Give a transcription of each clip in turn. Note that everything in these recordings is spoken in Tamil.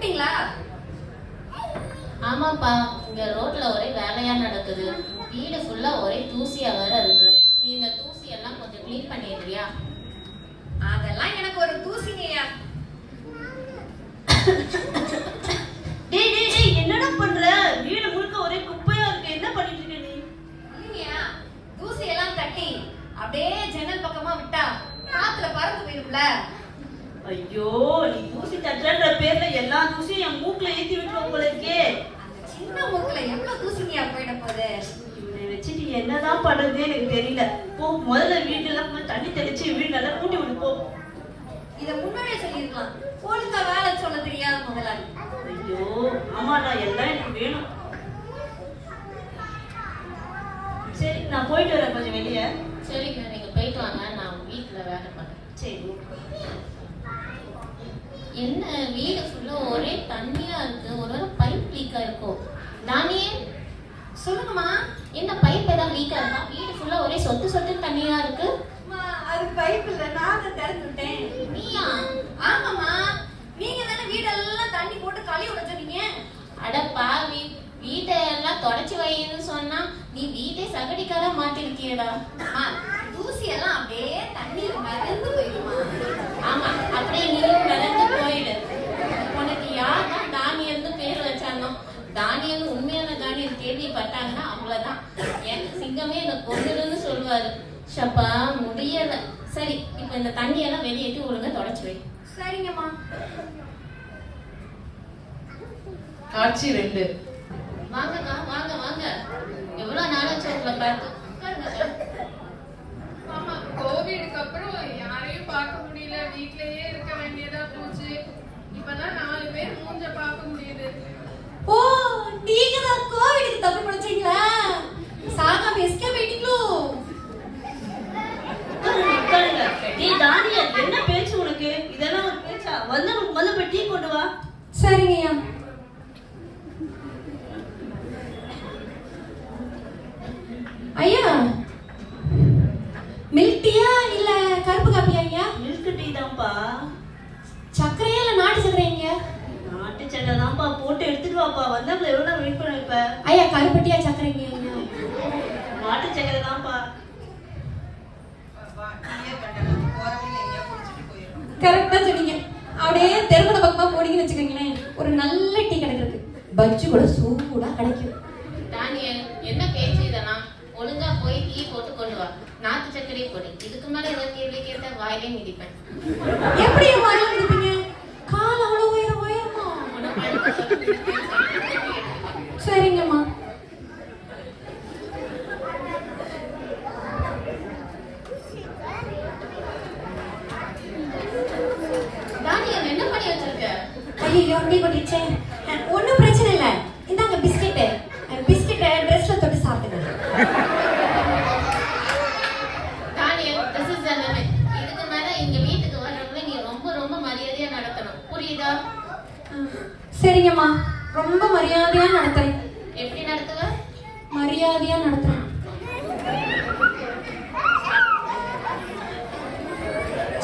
கூப்பிட்டீங்களா ஆமாப்பா இங்க ரோட்ல ஒரே வேலையா நடக்குது. வீடு ஃபுல்லா ஒரே தூசியா வேற இருக்கு. நீ இந்த தூசி எல்லாம் கொஞ்சம் க்ளீன் பண்ணிடுறியா? அதெல்லாம் எனக்கு ஒரு தூசிங்கய்யா டேய் டேய் டேய் என்னடா பண்ற? வீடு முழுக்க ஒரே குப்பையா இருக்கு. என்ன பண்ணிட்டு இருக்க நீ? இல்லைங்கய்யா தூசி எல்லாம் தட்டி அப்படியே ஜன்னல் பக்கமா விட்டா காத்துல பறந்து போயிரும்ல. ஐயோ நீ தூசி தட்டுறன்ற பேர்ல எல்லா தூசியும் என் மூக்குல ஏத்தி இருக்கே. அந்த சின்ன மூக்குல எவ்வளவு தூசிங்கய்யா போயிட போகுது? இவனை வச்சுட்டு என்னதான் பண்றதுன்னு எனக்கு தெரியல. போ முதல்ல கொஞ்சம் தண்ணி தெளிச்சு வீடு நல்லா கூட்டி விட்டு போ. இத முன்னாடியே சொல்லியிருக்கலாம். ஒழுங்கா வேலை சொல்ல தெரியாத முதலாளி. ஐயோ ஆமாடா எல்லாம் எனக்கு வேணும். சரி நான் போயிட்டு வரேன் கொஞ்சம் வெளியே. சரிங்க நீங்க போயிட்டு வாங்க நான் வீட்டுல வேலை பார்க்கறேன். சரி என்ன வீடு ஃபுல்லா ஒரே தண்ணியா இருக்கு ஒரு வேளை பைப் லீக்கா இருக்கும். தானியே சொல்லுங்கம்மா என்ன பைப் ஏதாவது லீக்கா இருக்கா? வீடு ஃபுல்லா ஒரே சொத்து சொத்து தண்ணியா இருக்கு. அது பைப் இல்ல. நான் தான் திறந்து விட்டேன். நீயா? ஆமாம்மா. நீங்க தானே வீடெல்லாம் தண்ணி போட்டு கழுவி விட சொன்னீங்க அட பாவி வீட்டை எல்லாம் தொடச்சி வைன்னு சொன்னா நீ வீட்டை சகடிக்காத மாட்டிருக்கியடா. தூசி எல்லாம் அப்படியே தண்ணியில மிதந்து போயிடுமா? ஆமா அப்படியே நீயும் மிதந்து போயிடு உனக்கு யார் தான் தானியல்னு பேர் வச்சானோ தானியல் உண்மையான தானியல் கேள்விப்பட்டாங்கன்னா அவ்வளவுதான். என் சிங்கமே என்ன கொண்டுடுன்னு சொல்லுவாரு. ஷப்பா முடியல. சரி இப்ப இந்த தண்ணியெல்லாம் வெளியேற்றி ஒழுங்கா தொடச்சு வை. சரிங்கம்மா. காட்சி ரெண்டு. வாங்கக்கா வாங்க வாங்க. எவ்வளவு நாளாச்சு உங்களை பார்த்து? ஆமா கோவிடுக்கு அப்புறம் யாரையும் பார்க்க முடியல. வீட்லயே இருக்க வேண்டியதா போச்சு. இப்பதான் நாலு பேர் மூஞ்ச பார்க்க முடியுது. ஓ நீங்க தான் கோவிடுக்கு தப்பு பிடிச்சீங்களா சாகாம எஸ்கேப் ஆயிட்டீங்களோ உட்காருங்க, உட்காருங்க. டேய் தானியல் என்ன பேச்சு உனக்கு? இதெல்லாம் ஒரு பேச்சா? வந்து உனக்கு முதல்ல போய் டீ கொண்டு வா. சரிங்கய்யா ஐயா மில்க் டீயா இல்ல கருப்பு காப்பியா ஐயா மில்க் டீ தான்ப்பா சர்க்கரையா இல்ல நாட்டு சர்க்கரைங்க நாட்டு சட்டை தான்ப்பா போட்டு எடுத்துட்டு வாப்பா வந்தாப்புல எவ்வளவு நேரம் வெயிட் பண்ண வைப்ப ஐயா கருப்பு டீயா சர்க்கரைங்க ஐயா நாட்டு சக்கரை தான்ப்பா கரெக்டா சொன்னீங்க. அப்படியே தெருமண பக்கமா போனீங்கன்னு வச்சுக்கோங்களேன் ஒரு நல்ல டீ கிடைக்கிறது பஜ்ஜி கூட சூடா கிடைக்கும். தானியல் என்ன பேச்சு இதெல்லாம்? ஒழுங்கா போய் டீ போட்டு கொண்டு வா. நாட்டு சர்க்கரையை போடு. இதுக்கு மேல ஏதாவது கேள்வி கேட்டா வாயிலே மிதிப்பேன். எப்படி வாயில இருப்பீங்க கால் அவ்வளவு உயரம் உயரமா உனக்கு அழுத்தம் சரிங்கம்மா தானியல் என்ன பண்ணி வச்சிருக்க ஐயோ டீ கொட்டிச்சேன் ஒன்றும் பிரச்சனை இல்லை. இந்தாங்க பிஸ்கெட்டு. பிஸ்கெட்டை ட்ரெஸ்ல தொட்டு சாப்பிடுங்க. Daniel this is the limit இதுக்கு மேல எங்க வீட்டுக்கு வர்றவங்க நீ ரொம்ப ரொம்ப மரியாதையா நடத்தணும். புரியுதா? சரிங்கம்மா. ரொம்ப மரியாதையா நடத்துறேன். எப்படி நடத்துவ? மரியாதையா நடத்துறேன்.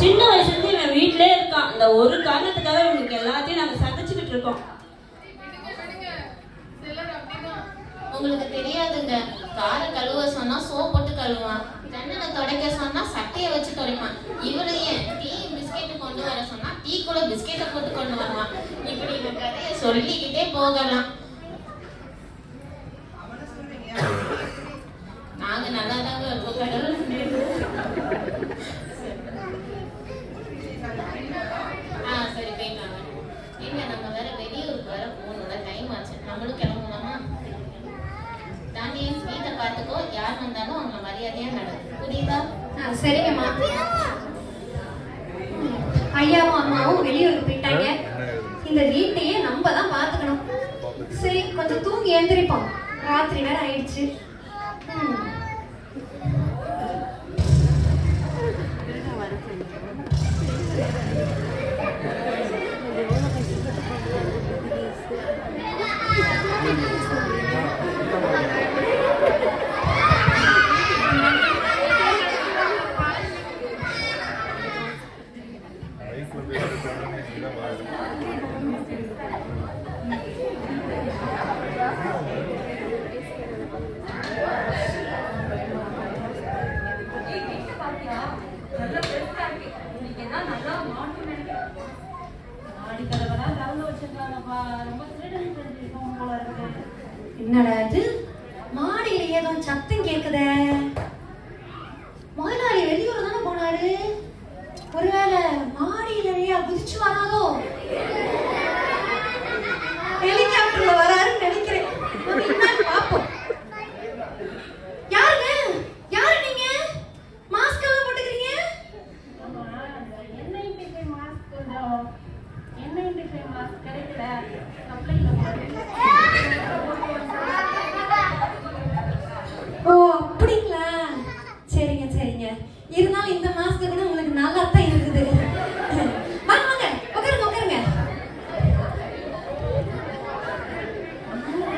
சின்ன வயசுல இருந்து இவன் வீட்லயே இருக்கான். இந்த ஒரு காரணத்துக்காக இவனுக்கு எல்லாத்தையும் நாங்க சகிச்சுக்கிட்டு இருக்கோம் உங்களுக்கு தெரியாதுங்க. காரை கழுவ சொன்னா சோப் போட்டு கழுவான். ஜன்னலை துடைக்க சொன்னா சட்டையை வச்சு துடைப்பான். ஏன் டீ பிஸ்கெட் கொண்டு வர சொன்னா டீ கூட பிஸ்கெட்டை போட்டு கொண்டு வருவான். இப்படி இந்த கதையை சொல்லிக்கிட்டே போகலாம். கொஞ்சம் தூங்கி எழுந்திரிப்போம் ராத்திரி வேற ஆயிடுச்சு ம். லைஃப்ல பேசுறது என்னடா இது மாடியில ஏதோ சத்தம் கேக்குதே முதலாளி வெளியூர் தானே போனாரு ஒருவேளை மாடியிலேயே குதிச்சு வராதோ ஹெலிகாப்டர்ல வராருன்னு நினைக்கிறேன் நம்ம என்னன்னு பார்ப்போம் யாருங்க யாரு நீங்க மாஸ்க் எல்லாம் போட்டுக்கிறீங்க ஓ அப்படிங்களா சரிங்க சரிங்க இருந்தாலும் இந்த மாஸ்க் கூட உங்களுக்கு நல்லா தான் இருக்குது வாங்க வாங்க உட்காருங்க உட்காருங்க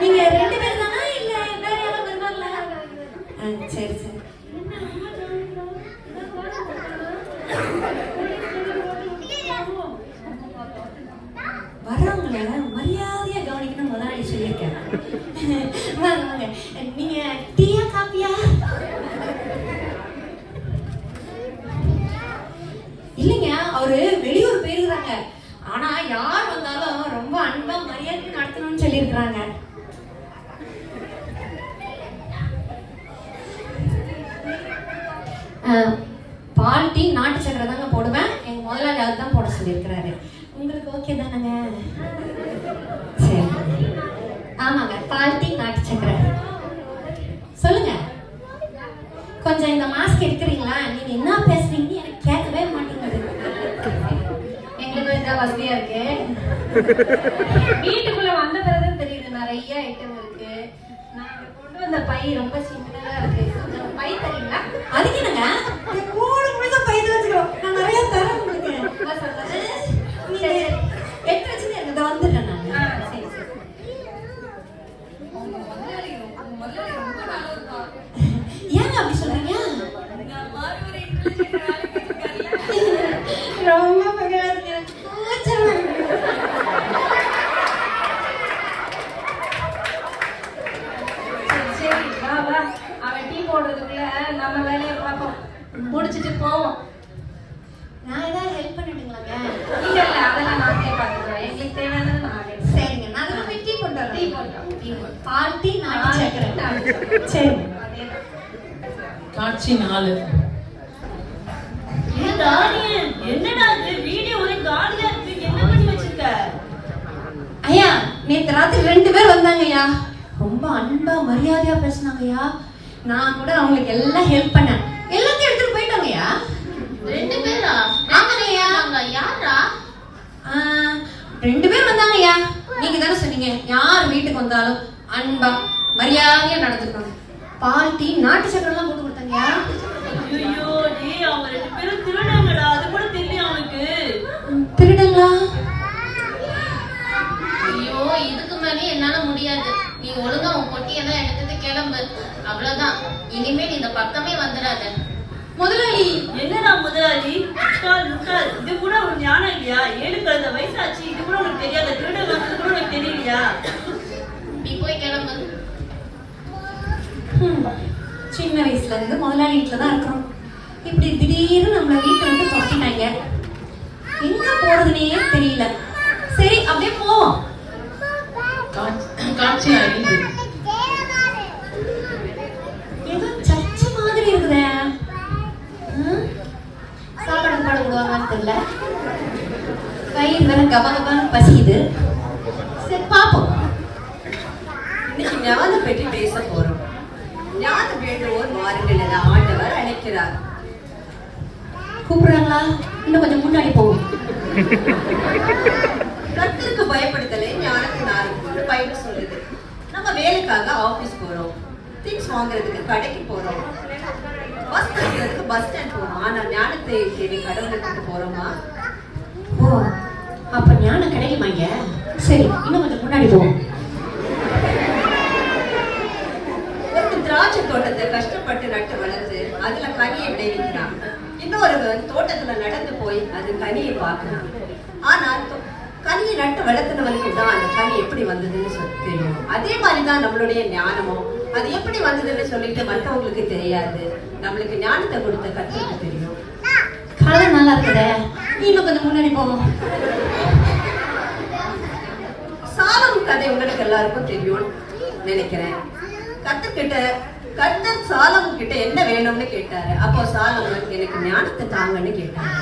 நீங்க ரெண்டு பேர் தானா இல்ல வேற யாராவது வருவாங்களா ஆ, சரி சரி வரவங்கள மரியாதையா கவனிக்கணும் முதலாளி சொல்லியிருக்கேன் வாங்க வாங்க நீங்க டீயா காப்பியா இல்லைங்க அவரு வெளியூர் போயிருக்கிறாங்க. ஆனா யார் வந்தாலும் ரொம்ப அன்பா மரியாதை நடத்தணும்னு சொல்லியிருக்கிறாங்க. பால் டீ நாட்டு சக்கரை தாங்க போடுவேன். எங்க முதலாளி அதுதான் போட சொல்லியிருக்கிறாரு. உங்களுக்கு ஓகே தானேங்க? சரி. ஆமாங்க பால் டீ நாட்டு சக்கரை. சொல்லுங்க. கொஞ்சம் இந்த மாஸ்க் எடுக்கிறீங்களா? நீங்க என்ன பேச வசதியா இருக்கு. வீட்டுக்குள்ள வந்த பிறகு தெரியுது நிறைய ஐட்டம் இருக்கு. நாங்க கொண்டு வந்த பை ரொம்ப சின்னதா இருக்கு. கொஞ்சம் பை தெரியுங்களா அதுக்கு என்னங்க மூணு முழுசா பைத்து வச்சுக்கிறோம் நான் நிறைய தரேன் உங்களுக்கு நான் சொல்றேன். நீங்க எடுத்து வச்சுட்டு எனக்கு வந்துட்டேன் நான் ஆ, சரி சரி ஏங்க அப்படி சொல்றீங்க ரொம்ப பகவான் எனக்கு கூச்சமா இருக்கு. சரி, சரி வா வா அவன் டீ போடுறதுக்குள்ள நம்ம வேலையை பார்ப்போம் முடிச்சிட்டு போவோம் நான் ஏதாவது ஹெல்ப் பண்ணட்டுங்களாங்க இல்ல இல்ல அதெல்லாம் நாங்களே பார்த்துக்கிறோம் எங்களுக்கு தேவையானது நாங்களே சரிங்க நான் அதுக்கு போய் டீ போட்டு வரேன் டீ போட்டோம் டீ நாட்டு சக்கரை சரிங்க அதேதான் காட்சி நாலு. என்னடா இது? வீடியோ ஒரே காலியா இருக்கு. என்ன பண்ணி வச்சிருக்க? ஐயா நேத்து ராத்திரி ரெண்டு பேர் வந்தாங்கய்யா ரொம்ப அன்பா மரியாதையா பேசினாங்கய்யா நான் கூட அவங்களுக்கு எல்லாம் ஹெல்ப் பண்ணேன். எல்லாத்தையும் எடுத்துட்டு போயிட்டாங்கய்யா ரெண்டு பேரா? ஆமாங்கய்யா. நாங்க யாரா? ஆ, ரெண்டு பேர் வந்தாங்கய்யா நீங்க தானே சொன்னீங்க? யார் வீட்டுக்கு வந்தாலும் அன்பா மரியாதையா நடந்துக்கணும். பால் டீ நாட்டு சக்கரை எல்லாம் போட்டு கொடுத்தாங்கய்யா ஐயோ டேய் அவங்க ரெண்டு பேரும் திருடாங்கடா. அது கூட தெரியல அவனுக்கு? திருடங்களா? ஐயோ இதுக்கு மேலே என்னால முடியாது. நீ ஒழுங்கா உன் பொட்டியெல்லாம் எடுத்துட்டு கிளம்பு. அவ்வளவுதான். இனிமேல் இந்த பக்கமே வந்துடாத. முதலாளி! என்னடா முதலாளி? முட்டாள் முட்டாள். இது கூட ஒரு ஞானம் இல்லையா? ஏழு கழுத வயசாச்சு. இது கூட உனக்கு தெரியாத திருட வந்தது தெரியலையா நீ போய் கிளம்பு. சின்ன வயசுல இருந்து முதலாளி வீட்டுல தான் இருக்கிறோம் இப்படி திடீர்னு நம்மள வீட்டை விட்டு துரத்திட்டாங்க. எங்க போறதுனே தெரியல. சரி அப்படியே போவோம். காட்சி- ஐந்து ஏதோ சர்ச்சு மாதிரி இருக்குதே? சாப்பாடு பாடு விடுவாங்கன்னு தெரியல. வயிறு வேற கபகபான்னு பசிக்குது. பார்ப்போம் பாப்போம். இன்னைக்கு ஞான பற்றி பேச போறோம். ஞான வேண்டுவோர் மாறுங்கள் என ஆண்டவர் அழைக்கிறார். கூப்பிடுறாங்களா? இன்னும் கொஞ்சம் முன்னாடி போவோம். கத்திற்கு பயப்படுத்தலே ஞானத்தின் ஆரம்பம்னு பைபிள் சொல்லுது. நம்ம வேலைக்காக ஆபீஸ் போறோம். திங்ஸ் வாங்குறதுக்கு கடைக்கு போறோம். பஸ் கிடைக்கிறதுக்கு பஸ் ஸ்டாண்ட் போறோம். ஆனா ஞானத்தை தேடி கடவுளுக்கு போறோமா? ஓ அப்ப ஞானம் கிடைக்குமாங்க சரி இன்னும் கொஞ்சம் முன்னாடி போவோம். திராட்சை தோட்டத்தை கஷ்டப்பட்டு நட்டு வளர்த்து அதுல கனியை விளைவிக்கிறான். இன்னொருவன் தோட்டத்துல நடந்து போய் அது கனியை பார்க்கிறான். ஆனா தோ- கனியை நட்டு வளர்த்துனவனுக்கு தான் அந்த கனி எப்படி வந்ததுன்னு சொல்லி தெரியும். அதே மாதிரிதான் நம்மளுடைய ஞானமும். அது எப்படி வந்ததுன்னு சொல்லிட்டு மற்றவங்களுக்கு தெரியாது. நம்மளுக்கு ஞானத்தை கொடுத்த கத்துக்கு தெரியும். கதை நல்லா இருக்குதே. இன்னும் கொஞ்சம் முன்னாடி போவோம். கதை உங்களுக்கு எல்லாருக்கும் தெரியும் நினைக்கிறேன். கத்துக்கிட்ட கர்த்தர் சாலமன் கிட்ட என்ன வேணும்னு கேட்டாரு. அப்போ சாலமன் எனக்கு ஞானத்தை தாங்கன்னு கேட்டாரு.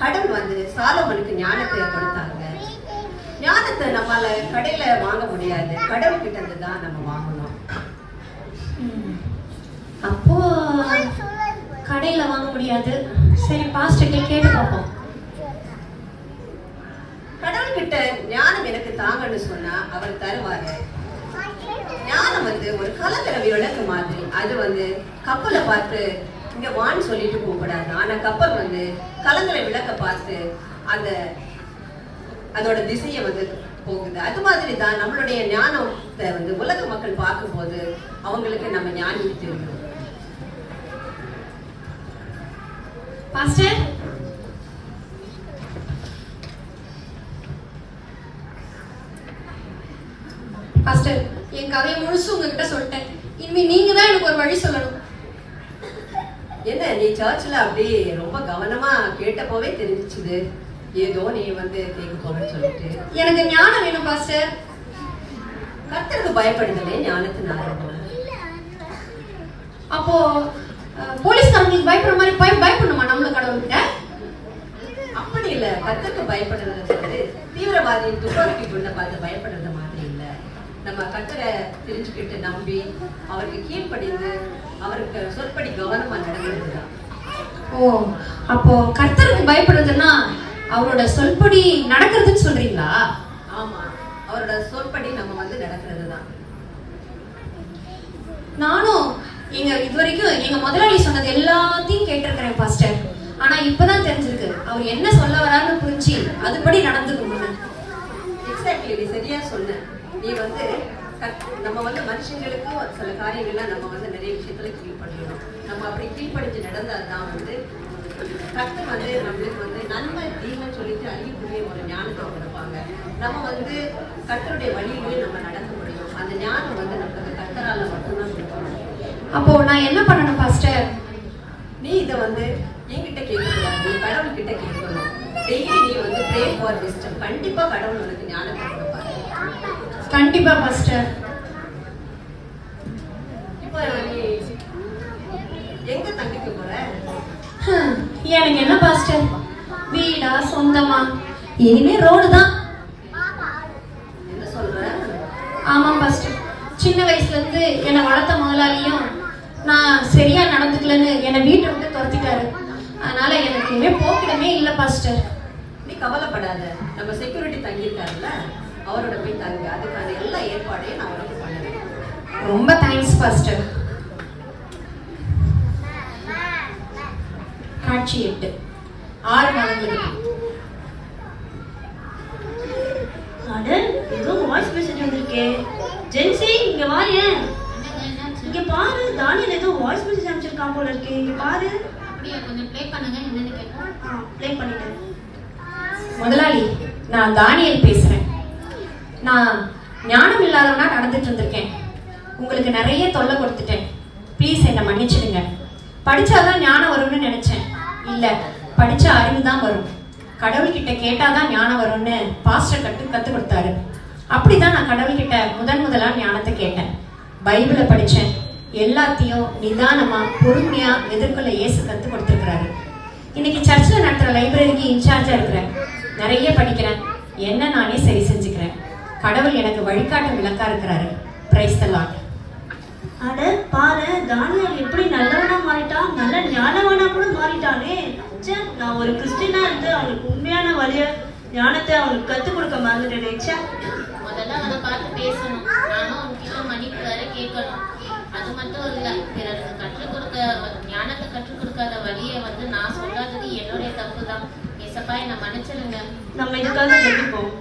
கடன் வந்து சாலமனுக்கு ஞானத்தை கொடுத்தாங்க. ஞானத்தை நம்மால கடையில வாங்க முடியாது. கடவுள் கிட்ட இருந்து தான் நம்ம வாங்கணும். அப்போ கடையில வாங்க முடியாது. சரி பாஸ்டர்கிட்ட கேட்டு பார்ப்போம். கிட்ட ஞானம் எனக்கு தாங்கன்னு சொன்னா அவர் தருவாரு ஞானம் வந்து ஒரு கலங்கர விளக்கு மாதிரி. அது வந்து கப்பலை பார்த்து இங்க வான்னு சொல்லிட்டு போகக்கூடாது ஆனா கப்பல் வந்து கலங்கர விளக்க பார்த்து அந்த அதோட திசையை வந்து போகுது. அது மாதிரி தான் நம்மளுடைய ஞானத்தை வந்து உலக மக்கள் பார்க்கும்போது அவங்களுக்கு நம்ம ஞானி தெரியும் பாஸ்டர் முழுசு உங்ககிட்ட சொல்லிட்டேன். இனிமே நீங்க தான் எனக்கு ஒரு வழி சொல்லணும். என்ன நீ சர்ச்சில் அப்படி ரொம்ப கவனமா கேட்டப்போவே தெரிஞ்சுச்சுது. ஏதோ நீ வந்து கேட்க போறேன்னு சொல்லிட்டு. எனக்கு ஞானம் வேணும் பாஸ்டர். கர்த்தருக்கு பயப்படுதலே ஞானத்தின் ஆரம்பம். அப்போ போலீஸ்காரங்களுக்கு பயப்படுற மாதிரி பய பயப்படணுமா நம்மளும் கடவுள்கிட்ட? அப்படி இல்ல கர்த்தருக்கு பயப்படுறது வந்து தீவிரவாதி துப்பாக்கி குண்ட பார்த்து பயப்படுறது மாதிரி இல்ல நம்ம கர்த்தரை தெரிஞ்சுக்கிட்டு நம்பி அவருக்கு கீழ்ப்படிந்து அவருக்கு சொற்படி கவனமா நடக்கிறதுதான் ஓ அப்போ கர்த்தருக்கு பயப்படுறதுன்னா அவரோட சொல்படி நடக்கிறதுன்னு சொல்றீங்களா? ஆமா அவரோட சொற்படி நம்ம வந்து நடக்கிறது தான் நானும் எங்க இது வரைக்கும் எங்க முதலாளி சொன்னது எல்லாத்தையும் கேட்டிருக்கிறேன் பாஸ்டர். ஆனா இப்பதான் தெரிஞ்சிருக்கு. அவர் என்ன சொல்ல வராருன்னு புரிஞ்சு அதுபடி நடந்துக்கணும் எக்ஸாக்ட்லி சரியா சொன்ன. நீ வந்து நம்ம வந்து மனுஷங்களுக்கு சில காரியங்கள்லாம் நம்ம வந்து நிறைய விஷயத்துல கீழ்ப்படியணும் நம்ம அப்படி கீழ்ப்படிஞ்சு நடந்தால் தான் வந்து கர்த்தர் வந்து நம்மளுக்கு வந்து நன்மை தீமை சொல்லிட்டு அழியக்கூடிய ஒரு ஞானத்தை கொடுப்பாங்க. நம்ம வந்து கர்த்தருடைய வழியிலே நம்ம நடக்க முடியும். அந்த ஞானம் வந்து நம்மளுக்கு கர்த்தரால மட்டும்தான் கொடுக்கணும். அப்போ நான் என்ன பண்ணணும் பாஸ்டர் நீ இதை வந்து என்கிட்ட கேட்கக்கூடாது நீ கடவுள் கிட்ட கேட்கணும் டெய்லி நீ வந்து ப்ரே ஃபார் விஸ்டம் கண்டிப்பா கடவுள் உனக்கு ஞானத்தை கொடுப்பாரு. கண்டிப்பா பாஸ்டர் எங்க தங்கிக்க போற? எனக்கு என்ன பாஸ்டர் வீடா சொந்தமா? இனிமே ரோடு தான். என்ன சொல்ற? ஆமா பாஸ்டர் சின்ன வயசுல இருந்து என்னை வளர்த்த முதலாளியும் நான் சரியா நடந்துக்கலன்னு என்னை வீட்டை விட்டு துரத்திட்டாரு. அதனால எனக்கு இனிமே போக்கிடமே இல்லை பாஸ்டர் நீ கவலைப்படாத. நம்ம செக்யூரிட்டி தங்கியிருக்காருல்ல? அவரோட போய் தங்கு. அதுக்கான எல்லா ஏற்பாடையும் நான் உனக்கு பண்ணுறேன் ரொம்ப தேங்க்ஸ் பாஸ்டர் காட்சி எட்டு. ஆறு மாதங்களுக்கு அட ஏதோ வாய்ஸ் மெசேஜ் வந்திருக்கே. ஜென்சி இங்க வாயேன் இங்க பாரு தானியல் ஏதோ வாய்ஸ் மெசேஜ் அனுப்பிச்சிருக்கான் போல இருக்கே. இங்க பாரு. அப்படியே கொஞ்சம் ப்ளே பண்ணுங்க என்னன்னு ஆ ப்ளே பண்ணிட்டேன். முதலாளி நான் தானியல் பேசுறேன். நான் ஞானம் இல்லாதவனா நடந்துட்டு இருந்திருக்கேன். உங்களுக்கு நிறைய தொல்லை கொடுத்துட்டேன். ப்ளீஸ் என்னை மன்னிச்சிடுங்க. படிச்சாதான் ஞானம் வரும்னு நினைச்சேன். இல்ல படிச்சா அறிவு தான் வரும். கடவுள்கிட்ட கேட்டாதான் ஞானம் வரும்னு பாஸ்டர் கட்டு கத்து கொடுத்தாரு. அப்படிதான் நான் கடவுள்கிட்ட முதன் முதலா ஞானத்தை கேட்டேன். பைபிளை படிச்சேன். எல்லாத்தையும் நிதானமா பொறுமையா எதிர்கொள்ள இயேசு கத்து கொடுத்துருக்கிறாரு. இன்னைக்கு சர்ச்சில் நடத்துற லைப்ரரிக்கு இன்சார்ஜா இருக்கிறேன். நிறைய படிக்கிறேன். என்ன நானே சரி செஞ்சுக்கிறேன். கடவுள் எனக்கு வழிகாட்ட விளக்கா இருக்கிறாரு. பிரைஸ் த லார்ட் அட பாரு தானியல் எப்படி நல்லவனா மாறிட்டான் நல்ல ஞானவனா கூட மாறிட்டானே. ச்சே நான் ஒரு கிறிஸ்டினா இருந்து அவனுக்கு உண்மையான வழிய ஞானத்தை அவனுக்கு கத்துக் கொடுக்க மறந்துட்டேனே ச்சே. முதல்ல அதை பார்த்து பேசணும். நானும் உன்கிட்ட மன்னிப்பு வேற கேட்கணும். அது மட்டும் இல்ல பிறருக்கு கற்றுக் கொடுக்க ஞானத்தை கற்றுக் கொடுக்காத வழியை வந்து நான் சொல்லாதது என்னுடைய தப்பு தான் ஏசப்பா என்னை மன்னிச்சிருங்க. நம்ம இதுக்காக ஜெபிப்போம்.